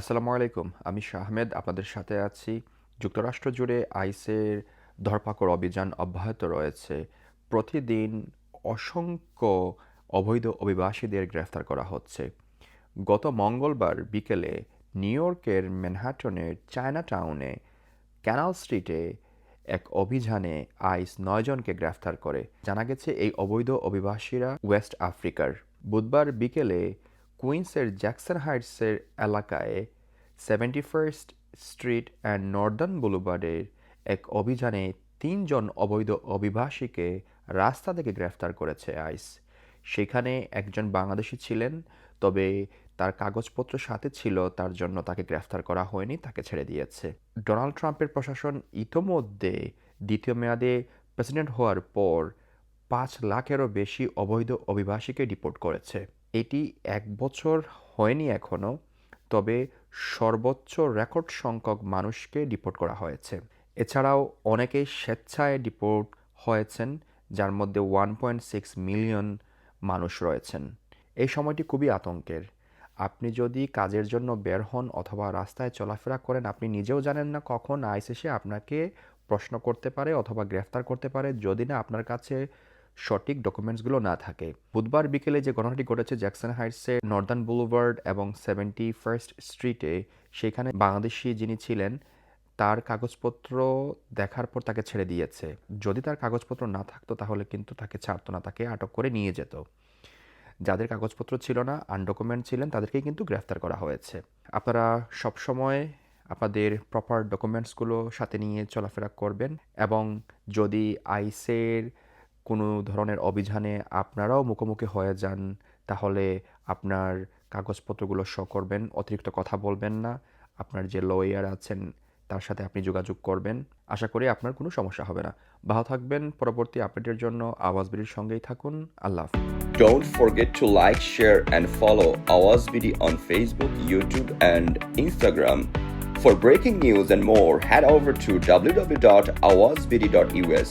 আসসালামু আলাইকুম, আমি শাহ আহমেদ, আপনাদের সাথে আছি। যুক্তরাষ্ট্র জুড়ে আইসের ধরপাকড় অভিযান অব্যাহত রয়েছে। প্রতিদিন অসংখ্য অবৈধ অভিবাসীদের গ্রেফতার করা হচ্ছে। গত মঙ্গলবার বিকেলে নিউ ইয়র্কের ম্যানহাটনের চায়না টাউনে ক্যানাল স্ট্রিটে এক অভিযানে আইস নয়জনকে গ্রেফতার করে। জানা গেছে, এই অবৈধ অভিবাসীরা ওয়েস্ট আফ্রিকার। বুধবার বিকেলে কুইন্সের জ্যাকসন হাইটসের এলাকায় seventy first street and northern বুলুবার্ডের এক অভিযানে তিনজন অবৈধ অভিবাসীকে রাস্তা থেকে গ্রেফতার করেছে আইস। সেখানে একজন বাংলাদেশি ছিলেন, তবে তার কাগজপত্র সাথে ছিল, তার জন্য তাকে গ্রেফতার করা হয়নি, তাকে ছেড়ে দিয়েছে। ডোনাল্ড ট্রাম্পের প্রশাসন ইতোমধ্যে দ্বিতীয় মেয়াদে প্রেসিডেন্ট হওয়ার পর পাঁচ লাখেরও বেশি অবৈধ অভিবাসীকে ডিপোর্ট করেছে। এটি এক বছর হয়নি এখনও তবে সর্বোচ্চ রেকর্ড সংখ্যক মানুষকে ডিপোর্ট করা হয়েছে। এছাড়াও অনেকেই স্বেচ্ছায় ডিপোর্ট হয়েছেন, যার মধ্যে ওয়ান পয়েন্ট সিক্স মিলিয়ন মানুষ রয়েছেন। এই সময়টি খুবই আতঙ্কের। আপনি যদি কাজের জন্য বের হন অথবা রাস্তায় চলাফেরা করেন, আপনি নিজেও জানেন না কখন আইস এসে আপনাকে প্রশ্ন করতে পারে অথবা গ্রেফতার করতে পারে। যদি না, আপনার কাছে সঠিক ডকুমেন্টসগুলো না থাকে। বুধবার বিকেলে যে ঘটনাটি ঘটেছে জ্যাকসন হাইটসে নর্দার্ন বুলভার্ড এবং সেভেন্টি ফার্স্ট স্ট্রিটে, সেখানে বাংলাদেশি যিনি ছিলেন, তার কাগজপত্র দেখার পর তাকে ছেড়ে দিয়েছে। যদি তার কাগজপত্র না থাকতো, তাহলে কিন্তু তাকে ছাড়তো না, তাকে আটক করে নিয়ে যেত। যাদের কাগজপত্র ছিল না, আনডকুমেন্ট ছিলেন, তাদেরকেই কিন্তু গ্রেফতার করা হয়েছে। আপনারা সবসময় আপনাদের প্রপার ডকুমেন্টসগুলো সাথে নিয়ে চলাফেরা করবেন এবং যদি আইসের কোনো ধরনের অভিযানে আপনারাও মুখোমুখি হয়ে যান তাহলে আপনার কাগজপত্রগুলো শো করবেন অতিরিক্ত কথা বলবেন না। আপনার যে লয়ার আছেন তার সাথে আপনি যোগাযোগ করবেন। আশা করি আপনার কোনো সমস্যা হবে না। ভালো থাকবেন পরবর্তী আপডেটের জন্য আওয়াজ বিডির সঙ্গেই থাকুন। আল্লাহ Don't forget to like, share, and follow Awaz BD on Facebook, YouTube, and Instagram. For breaking news and more, head over to www.awazbd.us.